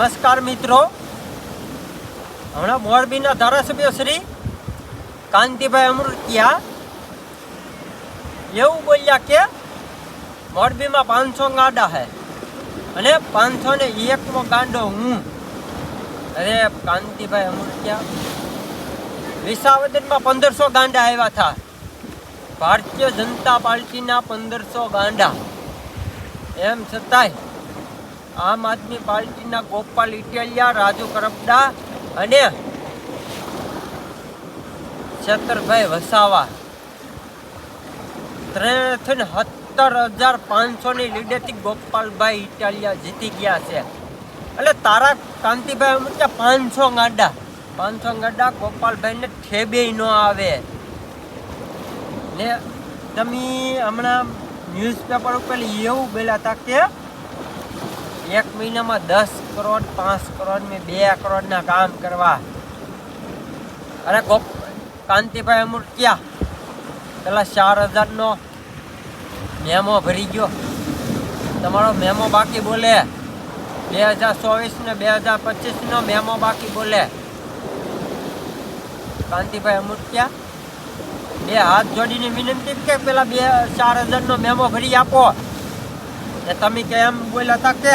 નમસ્કાર મિત્રો. હમણાં મોરબીના ધારાસભ્ય શ્રી કાંતિભાઈ અમૃતિયા એવું બોલ્યા કે મોરબીમાં પાંચસો ગાંડા હે અને પાંચસો ને એકમો ગાંડો હું. અરે કાંતિભાઈ અમૃતિયા, વિસાવદનમાં પંદરસો ગાંડા આવ્યા હતા ભારતીય જનતા પાર્ટીના પંદરસો ગાંડા. એમ છતાંય આમ આદમી પાર્ટીના ગોપાલ ઇટેલિયા રાજુ કરપડા અને છત્રભાઈ વસાવા. ત્રણથી સત્તર હજાર પાંચસોની લીડેથી ગોપાલભાઈ ઇટાલિયા જીતી ગયા છે. એટલે તારા કાંતિભાઈ અમુક પાંચસો ગાડા પાંચસો ગાડા ગોપાલભાઈને ઠેબે ન આવે. ને તમે હમણાં ન્યૂઝપેપર ઉપર એવું બોલ્યા હતા કે એક મહિનામાં દસ કરોડ, પાંચ કરોડ મેં બે કરોડના કામ કરવા. અરે ગોપ, કાંતિભાઈ અમૃત્યા પેલા ચાર હજારનો મેમો ભરી ગયો. તમારો મેમો બાકી બોલે. બે હજાર ચોવીસ ને બે હજાર પચીસનો મેમો બાકી બોલે. કાંતિભાઈ અમૃત્યા બે હાથ જોડીને વિનંતી કે પેલા બે ચાર હજારનો મેમો ભરી આપો. ને તમે કે એમ બોલ્યા હતા કે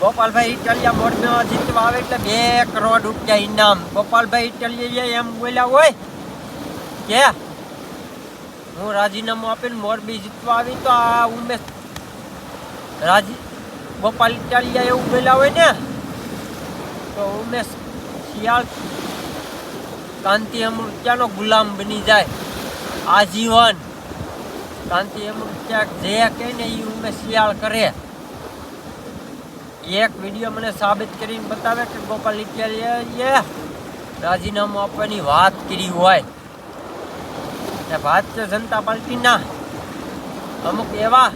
ગોપાલભાઈ ઇટાલિયા મોરબીમાં જીતવા આવે એટલે બે કરોડ રૂપિયા ઇનામ. ગોપાલભાઈ ઇટાલિયા એમ બોલ્યા હોય, કે હું રાજીનામું આપીને મોરબી જીતવા આવી તો આ ઉમેશ રાજી, ગોપાલ ઇટાલિયા એવું બોલ્યા હોય ને, તો ઉમેશ શિયાળ કાંતિ અમૃત્યાનો ગુલામ બની જાય. આજીવન કાંતિ અમૃત્યા જે કહે ને એ ઉમેશ શિયાળ કરે. એક વીડિયો મને સાબિત કરીને બતાવે કે ગોપાલ ઇટાલિયાએ રાજીનામું આપવાની વાત કરી હોય. ભારતીય જનતા પાર્ટીના. અમુક એવા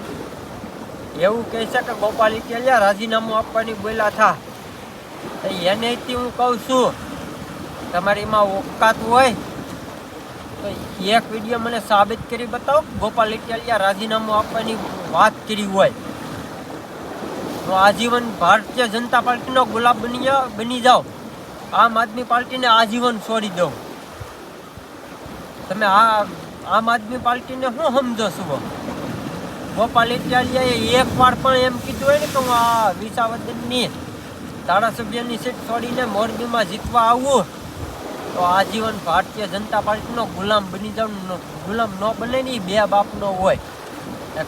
એવું કહે છે કે ગોપાલ ઇટાલિયા રાજીનામું આપવાની બોલ્યા હતા એનેથી હું કહું છું, તમારી એમાં ઓકાત હોય, તો એક વીડિયો મને સાબિત કરી બતાવો ગોપાલ ઇટાલિયા રાજીનામું આપવાની વાત કરી હોય. હું આજીવન ભારતીય જનતા પાર્ટીનો ગુલાબ બની બની જાઓ. આમ આદમી પાર્ટીને આજીવન છોડી દઉં. તમે આ આમ આદમી પાર્ટીને શું સમજો છો? ગોપાલ ઇટાલિયાએ એક વાર પણ એમ કીધું હોય ને કે હું આ વિસાવદનની ધારાસભ્યની સીટ છોડીને મોરબીમાં જીતવા આવું, તો આજીવન ભારતીય જનતા પાર્ટીનો ગુલામ બની જાઉં ગુલામ ન બને ને બે બાપનો હોય.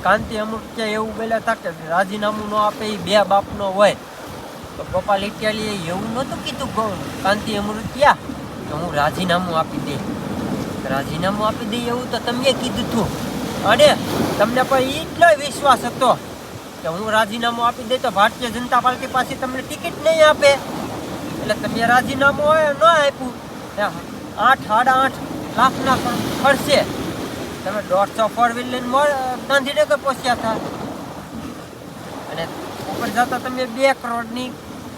કાંતિ અમૃત્ય એવું બોલ્યા હતા કે રાજીનામું ન આપે એ બે બાપનો હોય. તો ગોપાલ ઇટાલીએ એવું નહોતું કીધું કાંતિ અમૃત્યા કે હું રાજીનામું આપી દે. રાજીનામું આપી દઈએ એવું તો તમે કીધું હતું અને તમને પણ એટલો વિશ્વાસ હતો કે હું રાજીનામું આપી દે તો ભારતીય જનતા પાર્ટી પાસે તમને ટિકિટ નહીં આપે. એટલે તમે રાજીનામું હોય ન આપ્યું. આઠ સાડા આઠ લાખના ખર્ચે. તમે દોઢસો ફોર વ્હીલ લઈને ગાંધીનગર પહોંચ્યા હતા. અને ઉપર જતા તમે બે કરોડની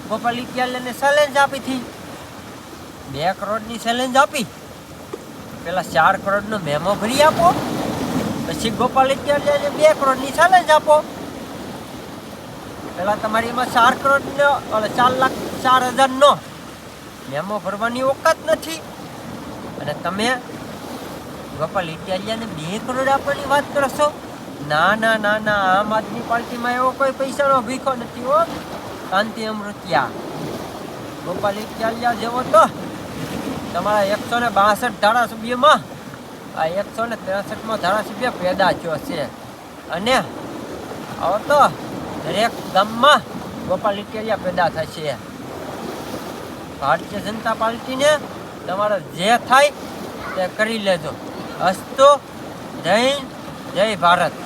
ગોપાલ ઇટિયાલને ચેલેન્જ આપી હતી. બે કરોડની ચેલેન્જ આપી. પેલા ચાર કરોડનો મેમો ભરી આપો. પછી ગોપાલ ઇટિયાલને બે કરોડની ચેલેન્જ આપો. પેલા તમારી એમાં ચાર કરોડનો એટલે ચાર લાખ, ચાર હજારનો મેમો ભરવાની ઓકાત નથી. અને તમે ગોપાલ, ઇટાલિયાને બે કરોડ આપવાની વાત કરો છો? ના ના ના ના, આમ આદમી પાર્ટીમાં એવો કોઈ પૈસાનો ભીખો નથી, હો. કાંતિ અમૃતિયા. ગોપાલ, ઇટાલિયા જેવો તો તમારા એકસો ને બાસઠ ધારાસભ્યમાં, આ એકસો ને ત્રેસઠમાં ધારાસભ્ય પેદા થયો છે. અને આવો તો દરેક ગામમાં ગોપાલ, ઇટાલિયા પેદા થશે ભારતીય જનતા પાર્ટીને તમારે જે થાય તે કરી લેજો. અસ્તુ જય જય ભારત.